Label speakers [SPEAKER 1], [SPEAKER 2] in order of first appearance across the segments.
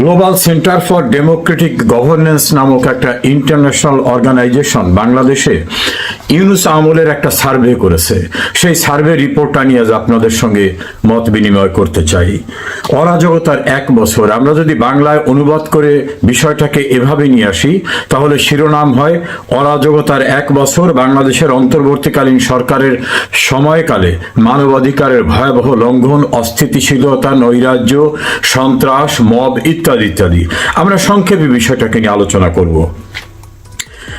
[SPEAKER 1] Global centre for democratic governance নামক একটা international organisation বাংলাদেশে ইউনুস আমলের একটা সার্ভে করেছে। সেই সার্ভে রিপোর্টটা নিয়ে আজ আপনাদের সঙ্গে মত বিনিময় করতে চাই। অরাজকতার এক বছর, আমরা যদি বাংলায় অনুবাদ করে বিষয়টাকে এভাবে নিয়ে আসি, তাহলে শিরোনাম হয়, অরাজকতার এক বছর বাংলাদেশের অন্তর্বর্তীকালীন সরকারের সময়কালে মানবাধিকারের ভয়াবহ লঙ্ঘন, অস্থিতিশীলতা, নৈরাজ্য, সন্ত্রাস, মব ইত্যাদি ইত্যাদি ইত্যাদি। আমরা সংক্ষেপে বিষয়টাকে নিয়ে আলোচনা করব।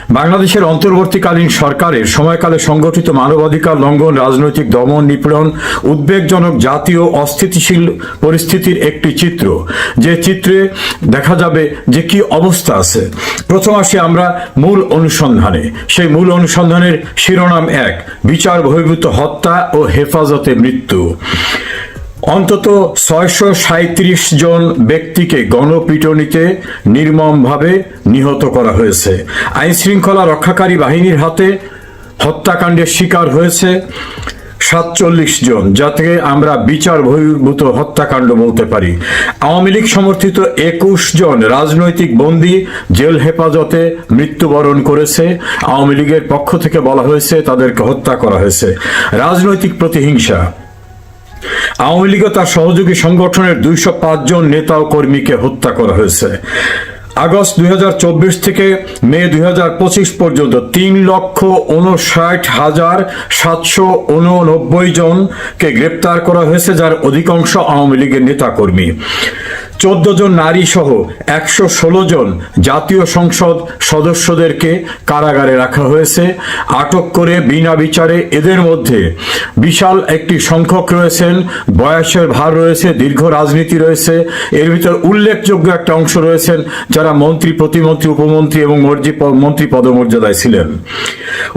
[SPEAKER 1] বাংলাদেশের অন্তর্বর্তীকালীন সরকারের সময়কালে সংগঠিত মানবাধিকার লঙ্ঘন, রাজনৈতিক দমন, নিপীড়ন, উদ্বেগজনক জাতীয় অস্থিতিশীল পরিস্থিতির একটি চিত্র। যে চিত্রে দেখা যাবে যে কি অবস্থা আছে। প্রথম আসি আমরা মূল অনুসন্ধানে। সেই মূল অনুসন্ধানের শিরোনাম এক, বিচার বহির্ভূত হত্যা ও হেফাজতে মৃত্যু। অন্তত ছয়শো সাঁত্রিশ জন ব্যক্তিকে গণপিটনিতে নির্মমভাবে নিহত করা হয়েছে। আইন শৃঙ্খলা রক্ষাকারী বাহিনীর হাতে হত্যাকাণ্ডের শিকার হয়েছে সাতচল্লিশ জন, যাতে আমরা বিচার বহির্ভূত হত্যাকাণ্ড বলতে পারি। আওয়ামী লীগ সমর্থিত একুশ জন রাজনৈতিক বন্দী জেল হেফাজতে মৃত্যুবরণ করেছে। আওয়ামী লীগের পক্ষ থেকে বলা হয়েছে তাদেরকে হত্যা করা হয়েছে। রাজনৈতিক প্রতিহিংসা। আওয়ামী লীগ তার সহযোগী সংগঠনের দুইশো জন নেতা ও কর্মীকে হত্যা করা হয়েছে। আগস্ট দুই হাজার চব্বিশ থেকে মে দুই হাজার পঁচিশ পর্যন্ত তিন লক্ষ উনষাট হাজার সাতশো উননব্বই জনকে গ্রেপ্তার করা হয়েছে, যার অধিকাংশ আওয়ামী লীগের নেতাকর্মী চোদ্দ জন নারী সহ একশো ষোলো জন জাতীয় সংসদ সদস্যদেরকে কারাগারে রাখা হয়েছে। আটক করে বিনা বিচারে এদের মধ্যে বিশাল একটি সংখ্যক রয়েছেন, বয়সের ভার রয়েছে, দীর্ঘ রাজনীতি রয়েছে। এর ভিতর উল্লেখযোগ্য একটা অংশ রয়েছেন যারা মন্ত্রী, প্রতিমন্ত্রী, উপমন্ত্রী এবং মর্জি, মন্ত্রী পদমর্যাদায় ছিলেন।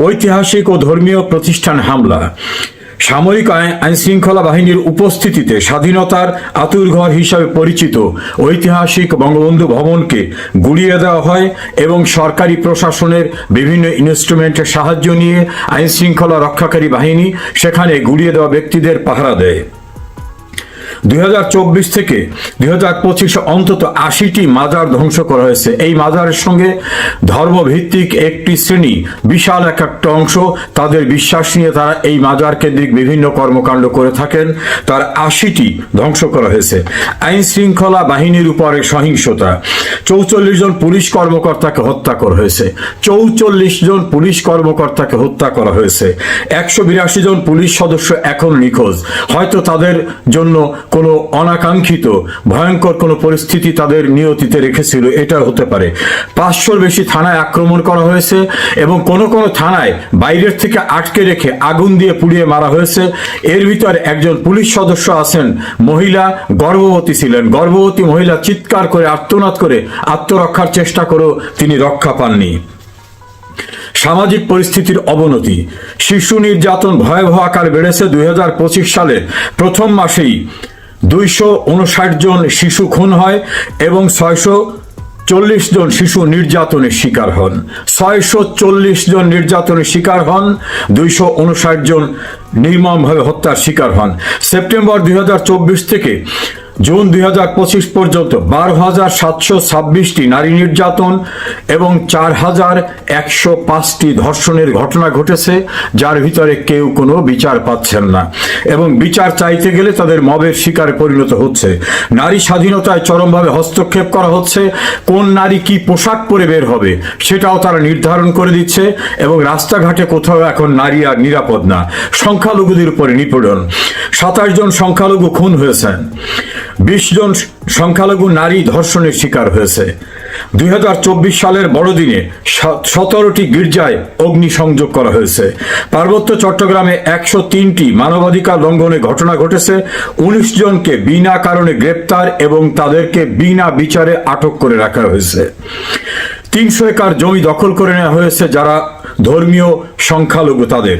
[SPEAKER 1] ঐতিহাসিক ও ধর্মীয় প্রতিষ্ঠান হামলা। সামরিক আইন শৃঙ্খলা বাহিনীর উপস্থিতিতে স্বাধীনতার আতুরঘর হিসাবে পরিচিত ঐতিহাসিক বঙ্গবন্ধু ভবনকে গুড়িয়ে দেওয়া হয় এবং সরকারি প্রশাসনের বিভিন্ন ইনস্ট্রুমেন্টের সাহায্য নিয়ে আইন শৃঙ্খলা রক্ষাকারী বাহিনী সেখানে গুড়িয়ে দেওয়া ব্যক্তিদের পাহারা দেয়। দুই হাজার চব্বিশ থেকে দুই অন্তত আশিটি মাজার ধ্বংস করা হয়েছে। এই মাজারের সঙ্গে ধর্মভিত্তিক একটি শ্রেণি বিশাল এক একটা অংশ। তাদের বিশ্বাস নিয়ে তারা এই মাজার কেন্দ্রিক বিভিন্ন কর্মকাণ্ড করে থাকেন। তার আশিটি ধ্বংস করা হয়েছে। আইন শৃঙ্খলা বাহিনীর উপরে সহিংসতা। চৌচল্লিশ জন পুলিশ কর্মকর্তাকে হত্যা করা হয়েছে। চৌচল্লিশ জন পুলিশ কর্মকর্তাকে হত্যা করা হয়েছে। একশো বিরাশি জন পুলিশ সদস্য এখন নিখোঁজ। হয়তো তাদের জন্য কোনো অনাকাঙ্ক্ষিত, ভয়ঙ্কর কোনো পরিস্থিতি তাদের নিয়তিতে রেখেছিল, এটা হতে পারে। পাঁচশোর বেশি থানায় আক্রমণ করা হয়েছে এবং কোনো কোনো থানায় বাইরের থেকে আটকে রেখে আগুন দিয়ে পুড়িয়ে মারা হয়েছে। এর ভিতরে একজন পুলিশ সদস্য আছেন, মহিলা গর্ভবতী ছিলেন। গর্ভবতী মহিলা চিৎকার করে আত্মনাদ করে আত্মরক্ষার চেষ্টা করেও তিনি রক্ষা পাননি। সামাজিক পরিস্থিতির অবনতি। শিশু নির্যাতন ভয়াবহ আকার বেড়েছে দুই সালে, প্রথম মাসেই। দুইশো উনষাট জন শিশু খুন হয় এবং ছয়শো চল্লিশ জন শিশু নির্যাতনের শিকার হন। ছয়শো চল্লিশ জন নির্যাতনের শিকার হন, দুইশো উনষাট জন নির্মমভাবে হত্যার শিকার হন। সেপ্টেম্বর দুই হাজার চব্বিশ থেকে জুন দুই হাজার পঁচিশ পর্যন্ত বারো হাজার সাতশো ছাব্বিশটি নারী নির্যাতন এবং চার হাজার একশো পাঁচটি ধর্ষণের ঘটনা ঘটেছে, যার ভিতরে কেউ কোনো বিচার পাচ্ছেন না। এবং বিচার চাইতে গেলে তাদের মবের শিকারে পরিণত হচ্ছে। নারী স্বাধীনতায় চরমভাবে হস্তক্ষেপ করা হচ্ছে। কোন নারী কি পোশাক পরে বের হবে সেটাও তারা নির্ধারণ করে দিচ্ছে এবং রাস্তাঘাটে কোথাও এখন নারী আর নিরাপদ না। সংখ্যালঘুদের উপরে নিপীড়ন। সাতাশ জন সংখ্যালঘু খুন হয়েছেন। বিশ জন সংখ্যালঘু নারী ধর্ষণের শিকার হয়েছে। দুই সালের বড়দিনে সতেরোটি গির্জায় অগ্নিসংযোগ করা হয়েছে। পার্বত্য চট্টগ্রামে একশো তিনটি মানবাধিকার লঙ্ঘনের ঘটনা ঘটেছে। উনিশ জনকে বিনা কারণে গ্রেপ্তার এবং তাদেরকে বিনা বিচারে আটক করে রাখা হয়েছে। তিনশো একর জমি দখল করে নেওয়া হয়েছে যারা ধর্মীয় সংখ্যালঘু তাদের।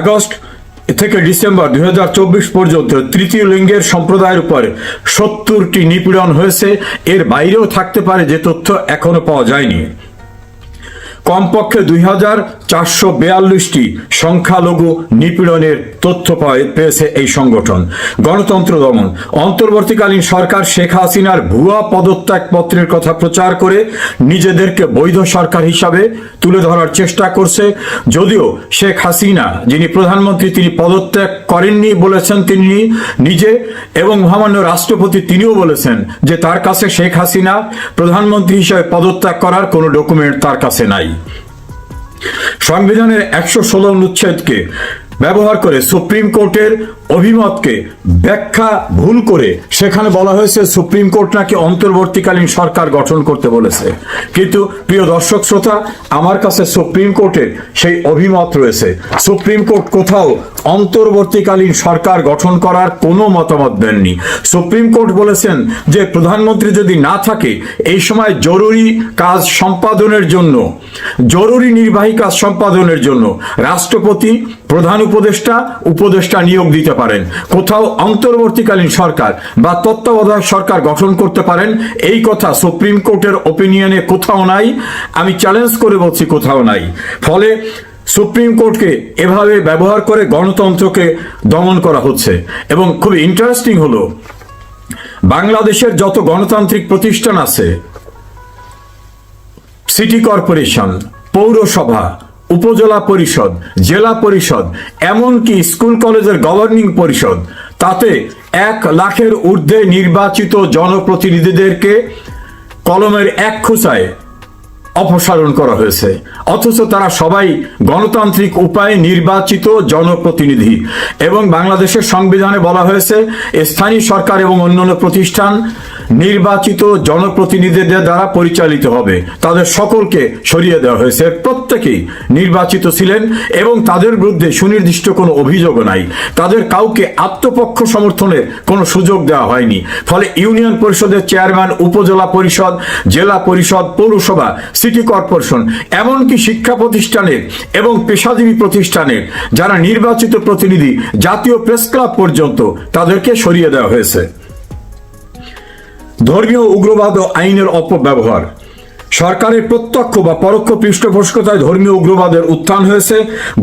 [SPEAKER 1] আগস্ট থেকে ডিসেম্বর দুই হাজার চব্বিশ পর্যন্ত তৃতীয় লিঙ্গের সম্প্রদায়ের উপর সত্তরটি নিপীড়ন হয়েছে। এর বাইরেও থাকতে পারে যে তথ্য এখনও পাওয়া যায়নি। কমপক্ষে দুই হাজার চারশো বিয়াল্লিশটি সংখ্যালঘু নিপীড়নের তথ্য পেয়েছে এই সংগঠন। গণতন্ত্র দমন। অন্তর্বর্তীকালীন সরকার শেখ হাসিনার ভুয়া পদত্যাগ পত্রের কথা প্রচার করে নিজেদেরকে বৈধ সরকার হিসাবে তুলে ধরার চেষ্টা করছে। যদিও শেখ হাসিনা, যিনি প্রধানমন্ত্রী, তিনি পদত্যাগ করেননি বলেছেন তিনি নিজে এবং মহামান্য রাষ্ট্রপতি তিনিও বলেছেন যে তার কাছে শেখ হাসিনা প্রধানমন্ত্রী হিসাবে পদত্যাগ করার কোনো ডকুমেন্ট তার কাছে নাই। সংবিধানের একশো ষোলো অনুচ্ছেদকে ব্যবহার করে সুপ্রিম কোর্টের অভিমতকে ব্যাখ্যা ভুল করে সেখানে বলা হয়েছে সুপ্রিম কোর্ট নাকি অন্তর্বর্তীকালীন সরকার গঠন করতে বলেছে। কিন্তু প্রিয় দর্শক শ্রোতা, আমার কাছে সুপ্রিম কোর্টের সেই অভিমত রয়েছে। সুপ্রিম কোর্ট কোথাও অন্তর্বর্তীকালীন সরকার গঠন করার কোনো মতামত দেননি। সুপ্রিম কোর্ট বলেছেন যে প্রধানমন্ত্রী যদি না থাকে, এই সময় জরুরি কাজ সম্পাদনের জন্য, জরুরি নির্বাহী কাজ সম্পাদনের জন্য রাষ্ট্রপতি প্রধান উপদেষ্টা উপদেষ্টা নিয়োগ দিতে পারেন। কোথাও অন্তর্বর্তীকালীন সরকার বা তত্ত্বাবধায়ক সরকার গঠন করতে পারেন, এই কথা সুপ্রিম কোর্টের ওপিনিয়নে কোথাও নাই। আমি চ্যালেঞ্জ করে বলছি কোথাও নাই। ফলে সুপ্রিম কোর্টকে এভাবে ব্যবহার করে গণতন্ত্রকে দমন করা হচ্ছে। এবং খুব ইন্টারেস্টিং হলো, বাংলাদেশের যত গণতান্ত্রিক প্রতিষ্ঠান আছে সিটি কর্পোরেশন পৌরসভা উপজেলা পরিষদ, জেলা পরিষদ, এমনকি স্কুল কলেজের গভর্নিং পরিষদ। তাতে এক লাখের ঊর্ধ্বে নির্বাচিত জনপ্রতিনিধিদেরকে কলমের এক খোঁচায় অপসারণ করা হয়েছে। অথচ তারা সবাই গণতান্ত্রিক উপায়ে নির্বাচিত জনপ্রতিনিধি এবং বাংলাদেশের সংবিধানে বলা হয়েছে স্থানীয় সরকার এবং অন্যান্য প্রতিষ্ঠান নির্বাচিত জনপ্রতিনিধিদের দ্বারা পরিচালিত হবে। তাদের সকলকে সরিয়ে দেওয়া হয়েছে। প্রত্যেকেই নির্বাচিত ছিলেন এবং তাদের বিরুদ্ধে সুনির্দিষ্ট কোনো অভিযোগও নাই। তাদের কাউকে আত্মপক্ষ সমর্থনের কোনো সুযোগ দেওয়া হয়নি। ফলে ইউনিয়ন পরিষদের চেয়ারম্যান, উপজেলা পরিষদ, জেলা পরিষদ, পৌরসভা সিটি কর্পোরেশন, এমনকি শিক্ষা প্রতিষ্ঠানের এবং পেশাজীবী প্রতিষ্ঠানের যারা নির্বাচিত প্রতিনিধি জাতীয় প্রেস ক্লাব পর্যন্ত তাদেরকে সরিয়ে দেওয়া হয়েছে। ধর্মীয় উগ্রবাদ ও আইনের অপব্যবহার। সরকারের প্রত্যক্ষ বা পরোক্ষ পৃষ্ঠপোষকতায় ধর্মীয় উগ্রবাদের উত্থান হয়েছে।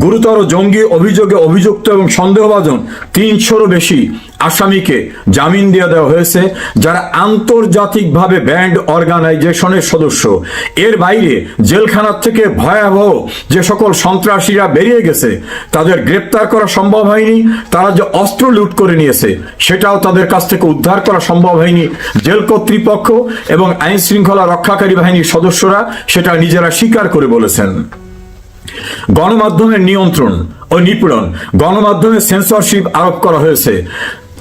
[SPEAKER 1] গুরুতর জঙ্গি অভিযোগে অভিযুক্ত এবং সন্দেহভাজন তিনশোরও বেশি আসামিকে জামিন দিয়ে দেওয়া হয়েছে, যারা আন্তর্জাতিকভাবে ব্যান্ড অর্গানাইজেশনের সদস্য। এর বাইরে জেলখানার থেকে ভয়াবহ যে সকল সন্ত্রাসীরা বেরিয়ে গেছে, তাদের গ্রেপ্তার করা সম্ভব হয়নি, তারা যে অস্ত্র লুট করে নিয়েছে, সেটাও তাদের কাছ থেকে উদ্ধার করা সম্ভব হয়নি। জেল কর্তৃপক্ষ এবং আইন শৃঙ্খলা রক্ষাকারী বাহিনীর সদস্যরা সেটা নিজেরা স্বীকার করে বলেছেন। গণমাধ্যমের নিয়ন্ত্রণ ও নিপীড়ন। গণমাধ্যমে সেন্সরশিপ আরোপ করা হয়েছে।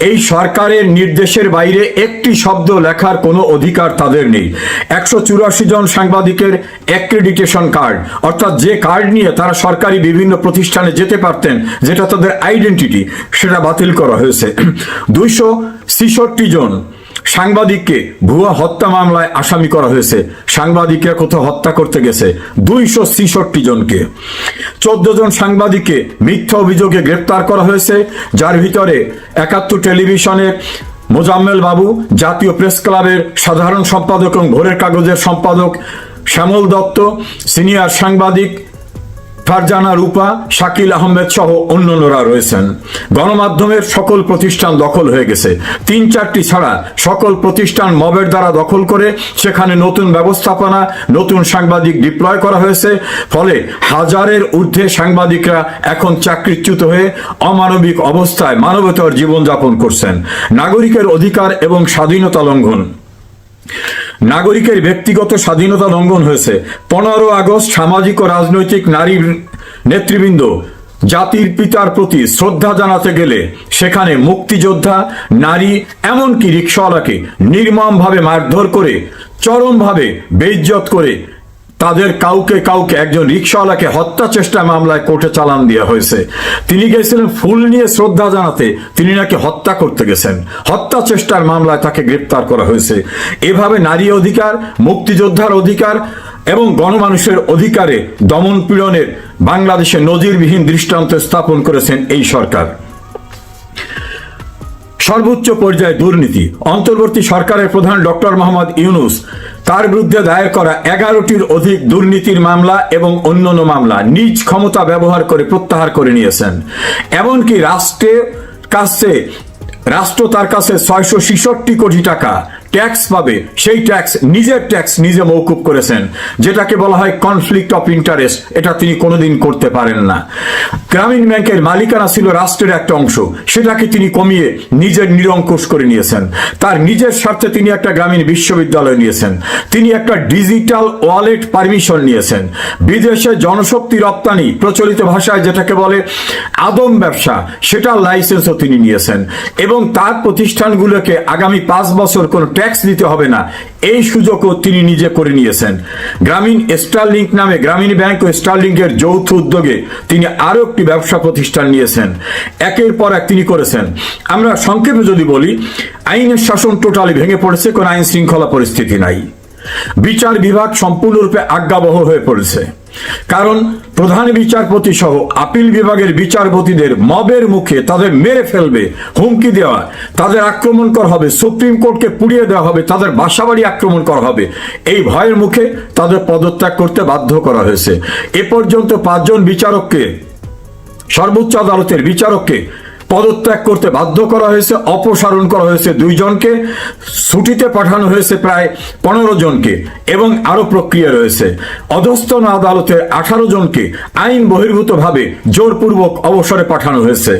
[SPEAKER 1] এই সরকারের নির্দেশের বাইরে একটি শব্দ লেখার কোনো অধিকার তাদের নেই। একশো চুরাশি জন সাংবাদিকের অ্যাক্রেডিটেশন কার্ড, অর্থাৎ যে কার্ড নিয়ে তারা সরকারি বিভিন্ন প্রতিষ্ঠানে যেতে পারতেন, যেটা তাদের আইডেন্টিটি, সেটা বাতিল করা হয়েছে। দুইশো ছেষট্টি জন সাংবাদিককে ভুয়া হত্যা মামলায় আসামি করা হয়েছে। সাংবাদিকরা কোথাও হত্যা করতে গেছে। দুইশো ছেষট্টি জনকে। চোদ্দ জন সাংবাদিককে মিথ্যা অভিযোগে গ্রেপ্তার করা হয়েছে। যার ভিতরে একাত্তর টেলিভিশনের মোজাম্মেল বাবু, জাতীয় প্রেস ক্লাবের সাধারণ সম্পাদক এবং ভোরের কাগজের সম্পাদক শ্যামল দত্ত, সিনিয়র সাংবাদিক ফারজানা, রূপা, শাকিল আহমেদ সহ অন্যান্যরা রয়েছেন। গণমাধ্যমের সকল প্রতিষ্ঠান দখল হয়ে গেছে। তিন চারটি ছাড়া সকল প্রতিষ্ঠান মবের দ্বারা দখল করে সেখানে নতুন ব্যবস্থাপনা, নতুন সাংবাদিক ডিপ্লয় করা হয়েছে। ফলে হাজারের ঊর্ধ্বে সাংবাদিকরা এখন চাকরিচ্যুত হয়ে অমানবিক অবস্থায় মানবতার জীবনযাপন করছেন। নাগরিকের অধিকার এবং স্বাধীনতা লঙ্ঘন। নাগরিকের ব্যক্তিগত স্বাধীনতা লঙ্ঘন হয়েছে। পনেরো আগস্ট সামাজিক ও রাজনৈতিক নারী নেতৃবৃন্দ জাতির পিতার প্রতি শ্রদ্ধা জানাতে গেলে সেখানে মুক্তিযোদ্ধা, নারী, এমনকি রিক্সাওয়ালাকে নির্মমভাবে মারধর করে, চরমভাবে বেইজ্জত করে তাদের কাউকে কাউকে একজন রিক্সাওয়ালাকে হত্যা চেষ্টা মামলায় কোর্টে চালান দেওয়া হয়েছে। তিনি গেছিলেন ফুল নিয়ে শ্রদ্ধা জানাতে। তিনি নাকি হত্যা করতে গেছেন। হত্যা চেষ্টার মামলায় তাকে গ্রেপ্তার করা হয়েছে। এভাবে নারী অধিকার, মুক্তিযোদ্ধার অধিকার এবং গণমানুষের অধিকারে দমন পীড়নের বাংলাদেশে নজিরবিহীন দৃষ্টান্ত স্থাপন করেছেন এই সরকার। সর্বোচ্চ পর্যায়ে দুর্নীতি। অন্তর্বর্তী সরকারের প্রধান ডক্টর মোহাম্মদ ইউনুস তার বিরুদ্ধে দায়ের করা এগারোটির অধিক দুর্নীতির মামলা এবং অন্যান্য মামলা নিজ ক্ষমতা ব্যবহার করে প্রত্যাহার করে নিয়েছেন। এমনকি রাষ্ট্রের কাছে, রাষ্ট্র তার কাছে ছয়শো কোটি টাকা ট্যাক্স পাবে, সেই ট্যাক্স নিজের ট্যাক্স নিজে মৌকুব করেছেন, যেটাকে বলা হয় কনফ্লিক্ট অফ ইন্টারেস্ট এটা তিনি কোনোদিন করতে পারেন না। গ্রামীণ ব্যাংকের মালিকানা ছিল রাষ্ট্রের একটা অংশ, সেটাকে তিনি কমিয়ে নিজের নিরঙ্কুশ করে নিয়েছেন। তার নিজের স্বার্থে তিনি একটা গ্রামীণ বিশ্ববিদ্যালয় নিয়েছেন। তিনি একটা ডিজিটাল ওয়ালেট পারমিশন নিয়েছেন। বিদেশে জনশক্তি রপ্তানি প্রচলিত ভাষায় যেটাকে বলে আদম ব্যবসা, সেটার লাইসেন্সও তিনি নিয়েছেন। এবং তার প্রতিষ্ঠানগুলোকে আগামী পাঁচ বছর কোনো ট্যাক্স দিতে হবে না। এই সুযোগও তিনি নিজে করে নিয়েছেন। গ্রামীণ স্টারলিংক নামে গ্রামীণ ব্যাংক ও স্টারলিংকের যৌথ উদ্যোগে তিনি আরও একটি ব্যবসা প্রতিষ্ঠান নিয়েছেন। একের পর এক তিনি করেছেন। আমরা সংক্ষেপে যদি বলি, আইনের শাসন টোটালি ভেঙে পড়েছে, কোনো আইন শৃঙ্খলা পরিস্থিতি নাই। বিচার বিভাগ সম্পূর্ণরূপে আজ্ঞাবহ হয়ে পড়েছে। কারণ প্রধান বিচারপতি সহ আপিল বিভাগের বিচারপতিদের মবের মুখে তাদের মেরে ফেলবে, হুমকি দেওয়া, তাদের আক্রমণ করা হবে, সুপ্রিম কোর্টকে পুড়িয়ে দেওয়া হবে, তাদের বাসাবাড়ি আক্রমণ করা হবে। এই ভয়ের মুখে তাদের পদত্যাগ করতে বাধ্য করা হয়েছে। এ পর্যন্ত পাঁচজন বিচারককে, সর্বোচ্চ আদালতের বিচারককে পদত্যাগ করতে বাধ্য করা হয়েছে, অপসারণ করা হয়েছে দুইজনকে, ছুটিতে পাঠানো হয়েছে প্রায় পনেরো জনকে এবং আরও প্রক্রিয়া রয়েছে। অধস্তন আদালতে আঠারো জনকে আইন বহির্ভূতভাবে জোরপূর্বক অবসরে পাঠানো হয়েছে।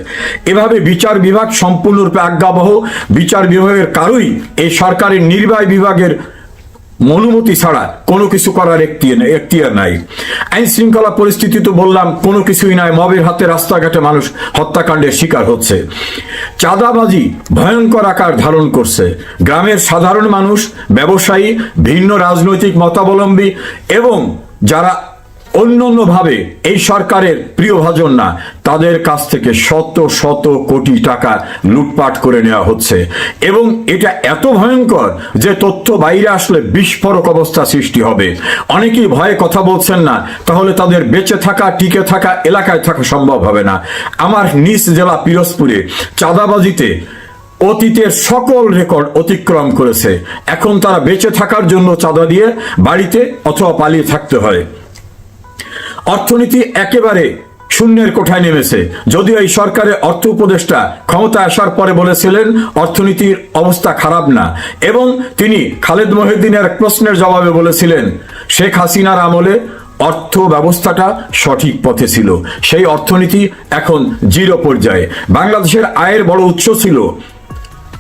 [SPEAKER 1] এভাবে বিচার বিভাগ সম্পূর্ণরূপে আজ্ঞাবহ। বিচার বিভাগের কারোই এই সরকারের নির্বাহী বিভাগের অনুমতি ছাড়া কোনো কিছু করার এখতিয়ার নাই। আইন শৃঙ্খলা পরিস্থিতি তো বললাম, কোনো কিছুই নাই। মবের হাতে রাস্তাঘাটে মানুষ হত্যাকাণ্ডের শিকার হচ্ছে। চাঁদাবাজি ভয়ঙ্কর আকার ধারণ করছে। গ্রামের সাধারণ মানুষ, ব্যবসায়ী, ভিন্ন রাজনৈতিক মতাবলম্বী এবং যারা অন্যান্যভাবে এই সরকারের প্রিয়ভাজন না, তাদের কাছ থেকে শত শত কোটি টাকা লুটপাট করে নেওয়া হচ্ছে। এবং এটা এত ভয়ঙ্কর যে তথ্য বাইরে আসলে বিস্ফোরক অবস্থা সৃষ্টি হবে। অনেকেই ভয়ে কথা বলছেন না, তাহলে তাদের বেঁচে থাকা, টিকে থাকা, এলাকায় থাকা সম্ভব হবে না। আমার নিজ জেলা পিরোজপুরে চাঁদাবাজিতে অতীতের সকল রেকর্ড অতিক্রম করেছে। এখন তারা বেঁচে থাকার জন্য চাঁদা দিয়ে বাড়িতে অথবা পালিয়ে থাকতে হয়। অর্থনীতি একেবারে শূন্যের কোঠায় নেমেছে। যদিও এই সরকারের অর্থ উপদেষ্টা ক্ষমতা আসার পরে বলেছিলেন, অর্থনীতির অবস্থা খারাপ না। এবং তিনি খালেদ মহিউদ্দিনের এক প্রশ্নের জবাবে বলেছিলেন, শেখ হাসিনার আমলে অর্থ ব্যবস্থাটা সঠিক পথে ছিল। সেই অর্থনীতি এখন জিরো পর্যায়ে। বাংলাদেশের আয়ের বড় উৎস ছিল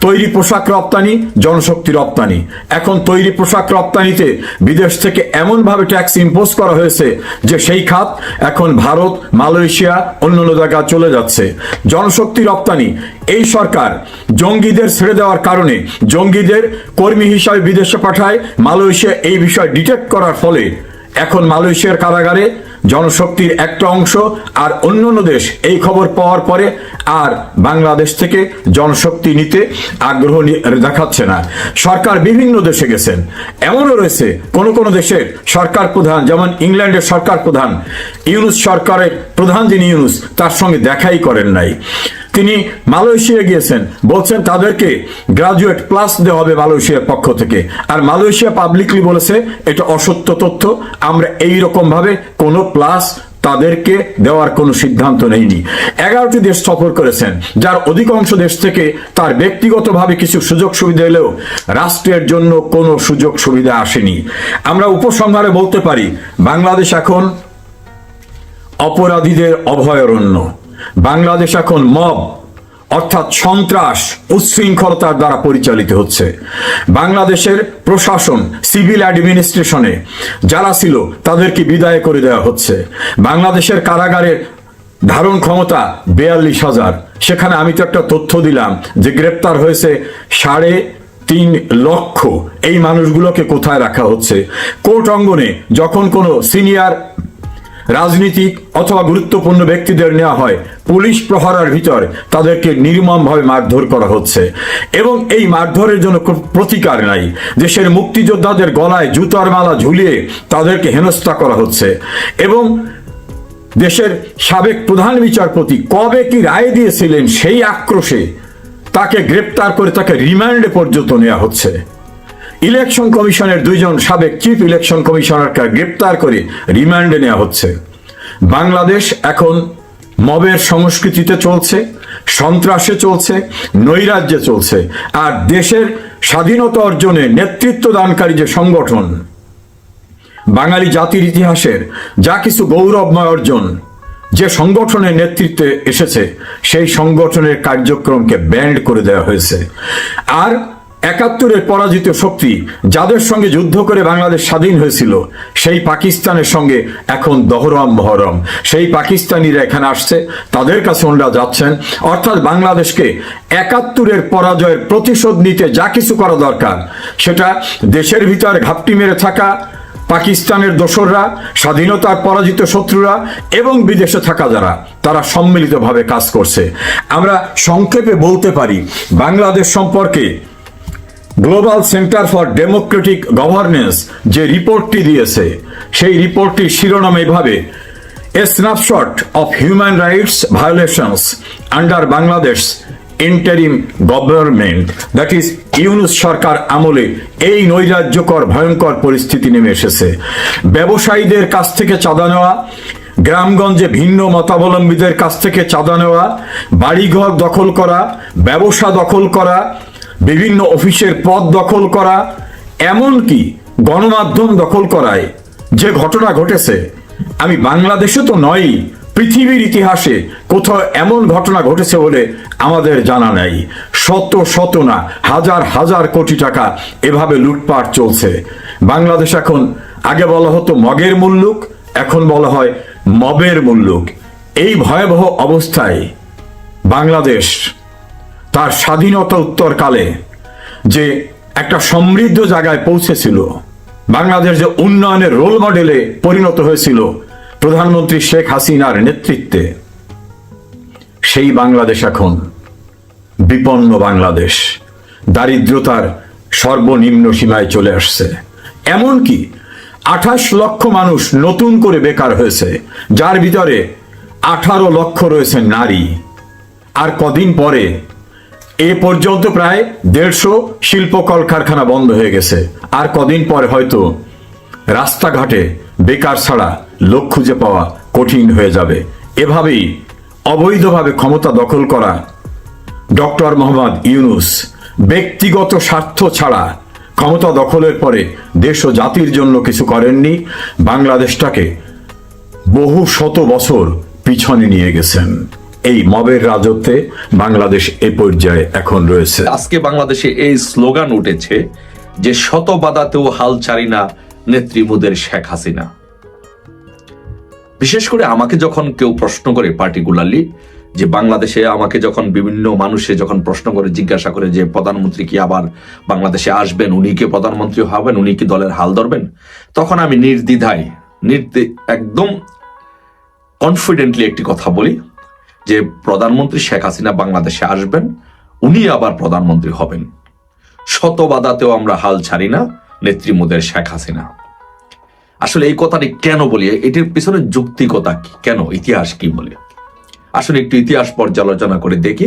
[SPEAKER 1] তৈরি পোশাক রপ্তানি, জনশক্তি রপ্তানি। এখন তৈরি পোশাক রপ্তানিতে বিদেশ থেকে এমনভাবে ট্যাক্স ইম্পোজ করা হয়েছে যে সেই খাত এখন ভারত, মালয়েশিয়া, অন্যান্য জায়গা চলে যাচ্ছে। জনশক্তি রপ্তানি, এই সরকার জঙ্গিদের ছেড়ে দেওয়ার কারণে জঙ্গিদের কর্মী হিসাবে বিদেশে পাঠায়, মালয়েশিয়া এই বিষয় ডিটেক্ট করার ফলে। এখন মালয়েশিয়ার কারাগারে জনশক্তির একটা অংশ আর অন্য দেশ এই খবর পাওয়ার পরে আর বাংলাদেশ থেকে জনশক্তি নিতে আগ্রহ দেখাচ্ছে না। সরকার বিভিন্ন দেশে গেছেন। এমনও রয়েছে কোন কোন দেশের সরকার প্রধান, যেমন ইংল্যান্ডের সরকার প্রধান, ইউনুস সরকারের প্রধান যিনি ইউনুস, তার সঙ্গে দেখাই করেন নাই। তিনি মালয়েশিয়া গিয়েছেন। বলছেন তাদেরকে গ্রাজুয়েট প্লাস দেওয়া হবে মালয়েশিয়ার পক্ষ থেকে। আর মালয়েশিয়া পাবলিকলি বলেছে, এটা অসত্য তথ্য। আমরা এই ভাবে কোনো প্লাস তাদেরকে দেওয়ার কোনো সিদ্ধান্ত নেইনি। এগারোটি দেশ সফর করেছেন, যার অধিকাংশ দেশ থেকে তার ব্যক্তিগতভাবে কিছু সুযোগ সুবিধা এলেও রাষ্ট্রের জন্য কোনো সুযোগ সুবিধা আসেনি। আমরা উপসংহারে বলতে পারি, বাংলাদেশ এখন অপরাধীদের অভয়ারণ্য। বাংলাদেশ এখন মব, অর্থাৎ সন্ত্রাস উচ্ছৃঙ্খলতার দ্বারা পরিচালিত হচ্ছে। বাংলাদেশের প্রশাসন, সিভিল অ্যাডমিনিস্ট্রেশনে যারা ছিল, তাদেরকে বিদায় করে দেওয়া হচ্ছে। বাংলাদেশের কারাগারের ধারণ ক্ষমতা বেয়াল্লিশ হাজার। সেখানে আমি তো একটা তথ্য দিলাম যে গ্রেপ্তার হয়েছে সাড়ে তিন লক্ষ। এই মানুষগুলোকে কোথায় রাখা হচ্ছে? কোর্ট অঙ্গনে যখন কোনো সিনিয়র রাজনীতিক অথবা গুরুত্বপূর্ণ ব্যক্তিদের নেওয়া হয়। পুলিশ প্রহরার ভিতর তাদেরকে নির্মমভাবে মারধর করা হচ্ছে। এবং এই মারধরের জন্য প্রতিকার নাই। দেশের মুক্তিযোদ্ধাদের গলায় জুতার মালা ঝুলিয়ে তাদেরকে হেনস্থা করা হচ্ছে। এবং দেশের সাবেক প্রধান বিচারপতি কবে কি রায় দিয়েছিলেন সেই আক্রোশে তাকে গ্রেপ্তার করে তাকে রিমান্ডে পর্যন্ত নেওয়া হচ্ছে। ইলেকশন কমিশনের দুইজন সাবেক চিফ ইলেকশন কমিশনারকে গ্রেপ্তার করে রিমান্ডে নেওয়া হচ্ছে। বাংলাদেশ এখন মবের সংস্কৃতিতে চলছে, সন্ত্রাসে চলছে, নৈরাজ্যে চলছে, আর দেশের স্বাধীনতা অর্জনে নেতৃত্ব দানকারী যে সংগঠন, বাঙালি জাতির ইতিহাসের যা কিছু গৌরবময় অর্জন, যে সংগঠনের নেতৃত্বে এসেছে, সেই সংগঠনের কার্যক্রমকে ব্যান্ড করে দেওয়া হয়েছে। আর একাত্তরের পরাজিত শক্তি যাদের সঙ্গে যুদ্ধ করে বাংলাদেশ স্বাধীন হয়েছিল, সেই পাকিস্তানের সঙ্গে এখন দহরম মহরম। সেই পাকিস্তানিরা এখানে আসছে, তাদের কাছে ওনারা যাচ্ছেন অর্থাৎ বাংলাদেশকে একাত্তরের পরাজয়ের প্রতিশোধ নিতে যা কিছু করা দরকার, সেটা দেশের ভিতর ঘাপটি মেরে থাকা পাকিস্তানের দোসররা, স্বাধীনতার পরাজিত শত্রুরা এবং বিদেশে থাকা যারা, তারা সম্মিলিতভাবে কাজ করছে। আমরা সংক্ষেপে বলতে পারি, বাংলাদেশ সম্পর্কে global centre for democratic governance যে রিপোর্টটি দিয়েছে, সেই রিপোর্টটির শিরোনাম এভাবে a snapshot of human rights violations under Bangladesh interim government that is Yunus সরকার আমলে এই নৈরাজ্যকর, ভয়ঙ্কর পরিস্থিতি নেমে এসেছে। ব্যবসায়ীদের কাছ থেকে চাঁদা নেওয়া, গ্রামগঞ্জে ভিন্ন মতাবলম্বীদের কাছ থেকে চাঁদা নেওয়া, বাড়িঘর দখল করা, ব্যবসা দখল করা বিভিন্ন অফিসের পদ দখল করা, এমনকি গণমাধ্যম দখল করায় যে ঘটনা ঘটেছে। আমি বাংলাদেশে তো নয় পৃথিবীর ইতিহাসে কোথাও এমন ঘটনা ঘটেছে বলে আমাদের জানা নাই। শত শত না, হাজার হাজার কোটি টাকা এভাবে লুটপাট চলছে। বাংলাদেশ এখন, আগে বলা হতো মগের মুল্লুক, এখন বলা হয় মবের মুল্লুক। এই ভয়াবহ অবস্থায় বাংলাদেশ তার স্বাধীনতা উত্তরকালে যে একটা সমৃদ্ধ জায়গায় পৌঁছেছিল, বাংলাদেশ যে উন্নয়নের রোল মডেলে পরিণত হয়েছিল প্রধানমন্ত্রী শেখ হাসিনার নেতৃত্বে, সেই বাংলাদেশ এখন বিপন্ন বাংলাদেশ। দারিদ্রতার সর্বনিম্ন সীমায় চলে আসছে। এমনকি আঠাশ লক্ষ মানুষ নতুন করে বেকার হয়েছে, যার ভিতরে আঠারো লক্ষ রয়েছে নারী। আর কদিন পরে এ পর্যন্ত প্রায় দেড়শো শিল্প কলকারখানা বন্ধ হয়ে গেছে। আর কদিন পরে হয়তো রাস্তাঘাটে বেকার ছাড়া লোক খুঁজে পাওয়া কঠিন হয়ে যাবে। এভাবেই অবৈধভাবে ক্ষমতা দখল করা ডক্টর মোহাম্মদ ইউনুস ব্যক্তিগত স্বার্থ ছাড়া ক্ষমতা দখলের পরে দেশ ও জাতির জন্য কিছু করেননি, বাংলাদেশটাকে বহু শত বছর পিছনে নিয়ে গেছেন। এই মবের রাজত্বে বাংলাদেশ এ পর্যায়ে এখন রয়েছে।
[SPEAKER 2] আজকে বাংলাদেশে এই স্লোগান উঠেছে যে শত বাধাতেও হাল ছাড়ি না নেত্রী মোদের শেখ হাসিনা। বিশেষ করে আমাকে যখন কেউ প্রশ্ন করে পার্টিকুলারলি যে বাংলাদেশে আমাকে যখন বিভিন্ন মানুষে যখন প্রশ্ন করে, জিজ্ঞাসা করে যে প্রধানমন্ত্রী কি আবার বাংলাদেশে আসবেন, উনি কি প্রধানমন্ত্রী হবেন, উনি কি দলের হাল ধরবেন? তখন আমি নির্দ্বিধায় নির্দি একদম কনফিডেন্টলি একটি কথা বলি। যে প্রধানমন্ত্রী শেখ হাসিনা বাংলাদেশে আসবেন, উনি আবার প্রধানমন্ত্রী হবেন। শত বাধাতেও আমরা হাল ছাড়ি না, নেত্রী মোদের শেখ হাসিনা। আসলে এই কথাটি কেন বলি? এটির পিছনে যুক্তিকতা কি? কেন? ইতিহাস কি বলে? আসলে একটু ইতিহাস পর্যালোচনা করে দেখি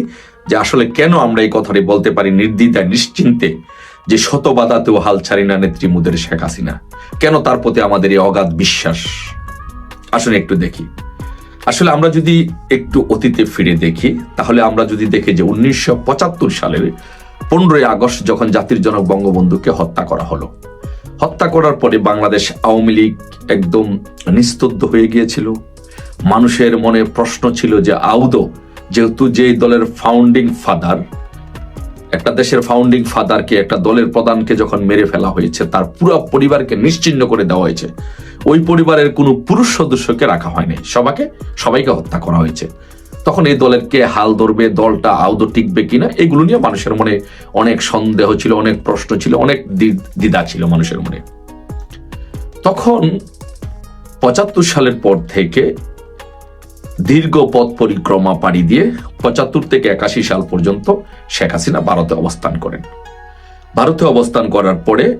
[SPEAKER 2] যে আসলে কেন আমরা এই কথাটি বলতে পারি নির্দ্বিধায়, নিশ্চিন্তে যে শত বাধাতেও হাল ছাড়ি না নেত্রী মোদের শেখ হাসিনা। কেন তার প্রতি আমাদের এই অগাধ বিশ্বাস? আসলে একটু দেখি। আসলে আমরা যদি একটু অতীতে ফিরে দেখি, তাহলে আমরা যদি দেখি যে উনিশশো সালের পনেরোই আগস্ট যখন জাতির জনক বঙ্গবন্ধুকে হত্যা করা হলো। হত্যা করার পরে বাংলাদেশ আওয়ামী লীগ একদম নিস্তব্ধ হয়ে গিয়েছিল। মানুষের মনে প্রশ্ন ছিল যে আউদ, যেহেতু যে দলের ফাউন্ডিং ফাদার একটা দেশের ফাউন্ডিং ফাদারকে একটা দলের প্রধানকে যখন মেরে ফেলা হয়েছে, তার পুরো পরিবারকে নিশ্চিহ্ন করে দেওয়া হয়েছে। ওই পরিবারের কোনো পুরুষ সদস্যকে রাখা হয়নি। সবাইকে সবাইকে হত্যা করা হয়েছে। তখন এই দলের কে হাল ধরবে, দলটা আউদো টিকবে কিনা, এগুলো নিয়ে মানুষের মনে অনেক সন্দেহ ছিল, অনেক প্রশ্ন ছিল, অনেক দ্বি- দ্বিধা ছিল মানুষের মনে। তখন পঁচাত্তর সালের পর থেকে দীর্ঘ পথ পরিক্রমা পাড়ি দিয়ে পঁচাত্তর থেকে একাশি সাল পর্যন্ত শেখ হাসিনা ভারতে অবস্থান করেন। ভারতে অবস্থান করার পরে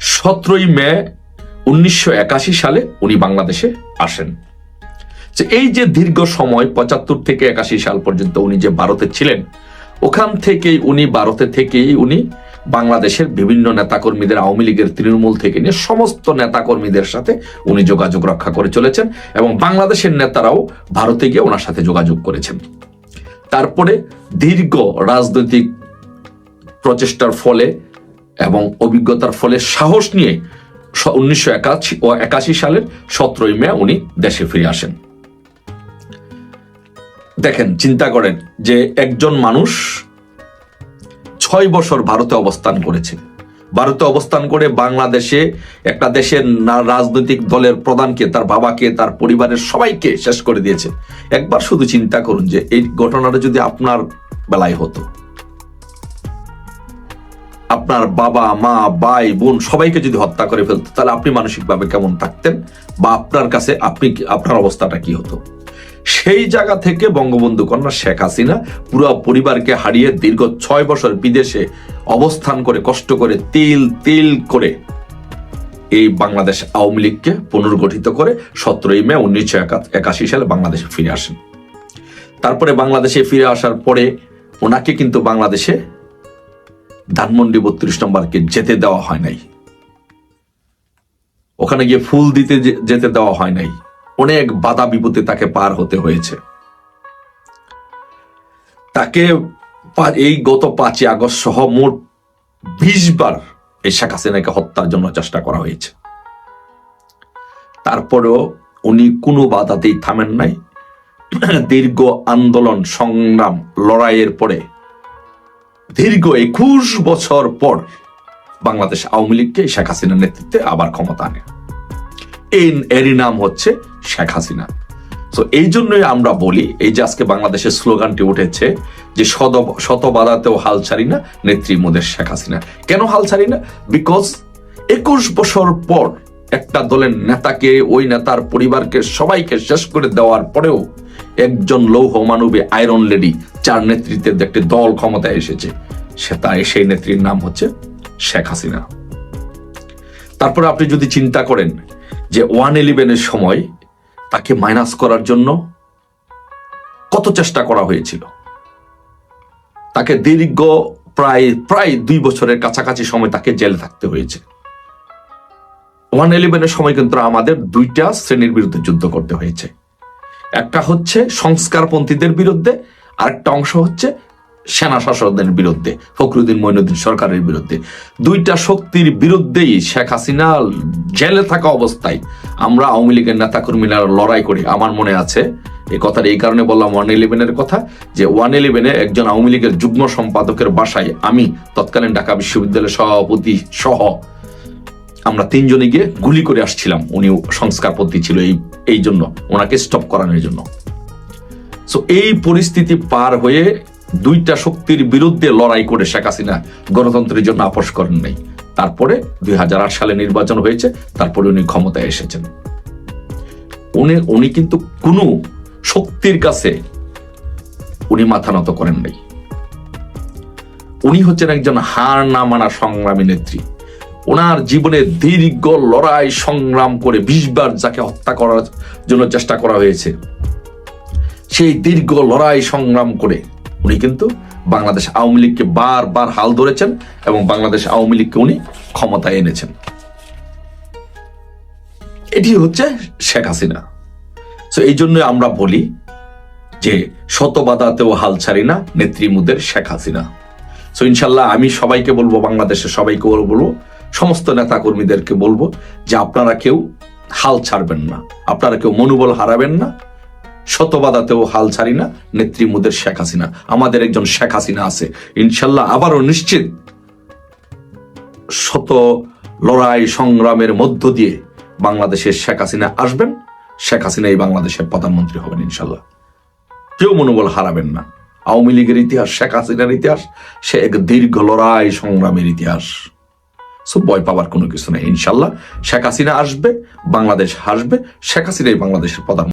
[SPEAKER 2] সতেরোই মে উনিশশো একাশি সালে উনি বাংলাদেশে আসেন। যে এই যে দীর্ঘ সময়, পঁচাত্তর থেকে একাশি সাল পর্যন্ত উনি যে ভারতে ছিলেন, ওখান থেকেই উনি, ভারতে থেকেই উনি বাংলাদেশের বিভিন্ন নেতাকর্মীদের, আওয়ামী লীগের, তৃণমূল থেকে নিয়ে সমস্ত নেতাকর্মীদের সাথে উনি যোগাযোগ রক্ষা করে চলেছেন এবং বাংলাদেশের নেতারাও ভারতে গিয়ে ওনার সাথে যোগাযোগ করেছেন। তারপরে দীর্ঘ রাজনৈতিক প্রচেষ্টার ফলে এবং অভিজ্ঞতার ফলে সাহস নিয়ে উনিশশো একাশি সালের সতেরোই মে উনি দেশে ফিরে আসেন। দেখেন, চিন্তা করেন যে একজন মানুষ ছয় বছর ভারতে অবস্থান করেছে। ভারতে অবস্থান করে বাংলাদেশে একটা দেশের রাজনৈতিক দলের প্রধানকে, তার বাবাকে, তার পরিবারের সবাইকে শেষ করে দিয়েছে। একবার শুধু চিন্তা করুন যে, এই ঘটনাটা যদি আপনার বেলায় হতো। আপনার বাবা, মা, ভাই, বোন সবাইকে যদি হত্যা করে ফেলতো, তাহলে আপনি মানসিকভাবে কেমন থাকতেন? বা আপনার কাছে আপনি আপনার অবস্থাটা কি হতো? সেই জায়গা থেকে বঙ্গবন্ধু কন্যা শেখ হাসিনা পুরো পরিবারকে হারিয়ে দীর্ঘ ছয় বছর বিদেশে অবস্থান করে, কষ্ট করে, তিল তিল করে এই বাংলাদেশ আওয়ামী লীগকে পুনর্গঠিত করে সতেরোই মে উনিশশো একাশি সালে বাংলাদেশে ফিরে আসেন। তারপরে বাংলাদেশে ফিরে আসার পরে ওনাকে কিন্তু বাংলাদেশে ধানমন্ডি বত্রিশ নম্বরকে যেতে দেওয়া হয় নাই। ওখানে গিয়ে ফুল দিতে যেতে দেওয়া হয় নাই। অনেক বাধা বিপত্তি তাকে পার হতে হয়েছে। তাকে এই গত পাঁচই আগস্ট সহ মোট বিশ বার এই শেখ হাসিনাকে হত্যার জন্য চেষ্টা করা হয়েছে। তারপরেও উনি কোনো বাধাতেই থামেন নাই। দীর্ঘ আন্দোলন, সংগ্রাম, লড়াইয়ের পরে দীর্ঘ একুশ বছর পর বাংলাদেশ আওয়ামী লীগকে শেখ হাসিনার নেতৃত্বে আবার ক্ষমতা আনে। এরই নাম হচ্ছে শেখ হাসিনা। তো এই জন্যই আমরা বলি, এই যে আজকে বাংলাদেশের স্লোগানটি উঠেছে যে শত শত বাধাতেও হাল ছাড়ি না নেত্রী মোদের শেখ হাসিনা। কেন হাল ছাড়ি না? বিকজ একুশ বছর পর একটা দলের নেতাকে, ওই নেতার পরিবারকে সবাইকে শেষ করে দেওয়ার পরেও একজন লৌহ মানবী আয়রন লেডি যার নেতৃত্বে একটি দল ক্ষমতায় এসেছে, সে তাই সেই নেত্রীর নাম হচ্ছে শেখ হাসিনা। তারপরে আপনি যদি চিন্তা করেন যে ওয়ান ইলেভেনের সময় তাকে মাইনাস করার জন্য কত চেষ্টা করা হয়েছিল? তাকে দীর্ঘ প্রায় প্রায় দুই বছরের কাছাকাছি সময় তাকে জেলে থাকতে হয়েছে। ওয়ান ইলেভেনের সময় কিন্তু আমাদের দুইটা শ্রেণির বিরুদ্ধে যুদ্ধ করতে হয়েছে। একটা হচ্ছে সংস্কারপন্থীদের বিরুদ্ধে, আরেকটা অংশ হচ্ছে সেনা শাসকদের বিরুদ্ধে, ফখরুদ্দিন মইনুদ্দিন সরকারের বিরুদ্ধে। দুইটা শক্তির বিরুদ্ধেই শেখ হাসিনা জেলে থাকা অবস্থায় আমরা আওয়ামী লীগের নেতাকর্মীরা লড়াই করি। আমার মনে আছে, এই কথাটা এই কারণে বললাম ওয়ান ইলেভেনের কথা, যে ওয়ান ইলেভেনে একজন আওয়ামী লীগের যুগ্ম সম্পাদকের বাসায় আমি তৎকালীন ঢাকা বিশ্ববিদ্যালয়ের সভাপতি সহ আমরা তিনজনে গিয়ে গুলি করে আসছিলাম। উনি সংস্কারপন্থী ছিল এই এই জন্য। ওনাকে স্টপ করানোর জন্য। সো এই পরিস্থিতি পার হয়ে দুইটা শক্তির বিরুদ্ধে লড়াই করে শেখ হাসিনা গণতন্ত্রের জন্য আপোষ করেন নাই। তারপরে দুই হাজার আট সালে নির্বাচন হয়েছে, তারপরে উনি ক্ষমতায় এসেছেন। উনি উনি কিন্তু কোনো শক্তির কাছে উনি মাথা নত করেন নাই। উনি হচ্ছেন একজন হার না মানা সংগ্রামী নেত্রী। ওনার জীবনে দীর্ঘ লড়াই সংগ্রাম করে বিশবার যাকে হত্যা করার জন্য চেষ্টা করা হয়েছে, সেই দীর্ঘ লড়াই সংগ্রাম করে উনি কিন্তু বাংলাদেশ আওয়ামী লীগকে বারবার হাল ধরেছেন এবং বাংলাদেশ আওয়ামী লীগকে উনি ক্ষমতায় এনেছেন। এটি হচ্ছে শেখ হাসিনা। তো এই জন্য আমরা বলি যে শত বাধাতেও হাল ছাড়ি না নেত্রী মুদের শেখ হাসিনা। সো ইনশাল্লাহ আমি সবাইকে বলব, বাংলাদেশের সবাইকে বলব, সমস্ত নেতা কর্মীদেরকে বলব যে আপনারা কেউ হাল ছাড়বেন না। আপনারা কেউ মনোবল হারাবেন না। শত বাধাতেও হাল ছাড়ি না নেত্রী মুদের শেখ হাসিনা। আমাদের একজন শেখ হাসিনা আছে। ইনশাল্লাহ আবারও নিশ্চিত শত লড়াই সংগ্রামের মধ্য দিয়ে বাংলাদেশের শেখ হাসিনা আসবেন। শেখ হাসিনা এই বাংলাদেশের প্রধানমন্ত্রী হবেন ইনশাল্লাহ। কেউ মনোবল হারাবেন না। আওয়ামী লীগের ইতিহাস, শেখ হাসিনার ইতিহাস, সে এক দীর্ঘ লড়াই সংগ্রামের ইতিহাস। সো ভয় পাওয়ার কোনো কিছু নেই। ইনশাল্লাহ শেখ হাসিনা আসবে, বাংলাদেশ হাসবে। শেখ হাসিনাই বাংলাদেশের প্রধান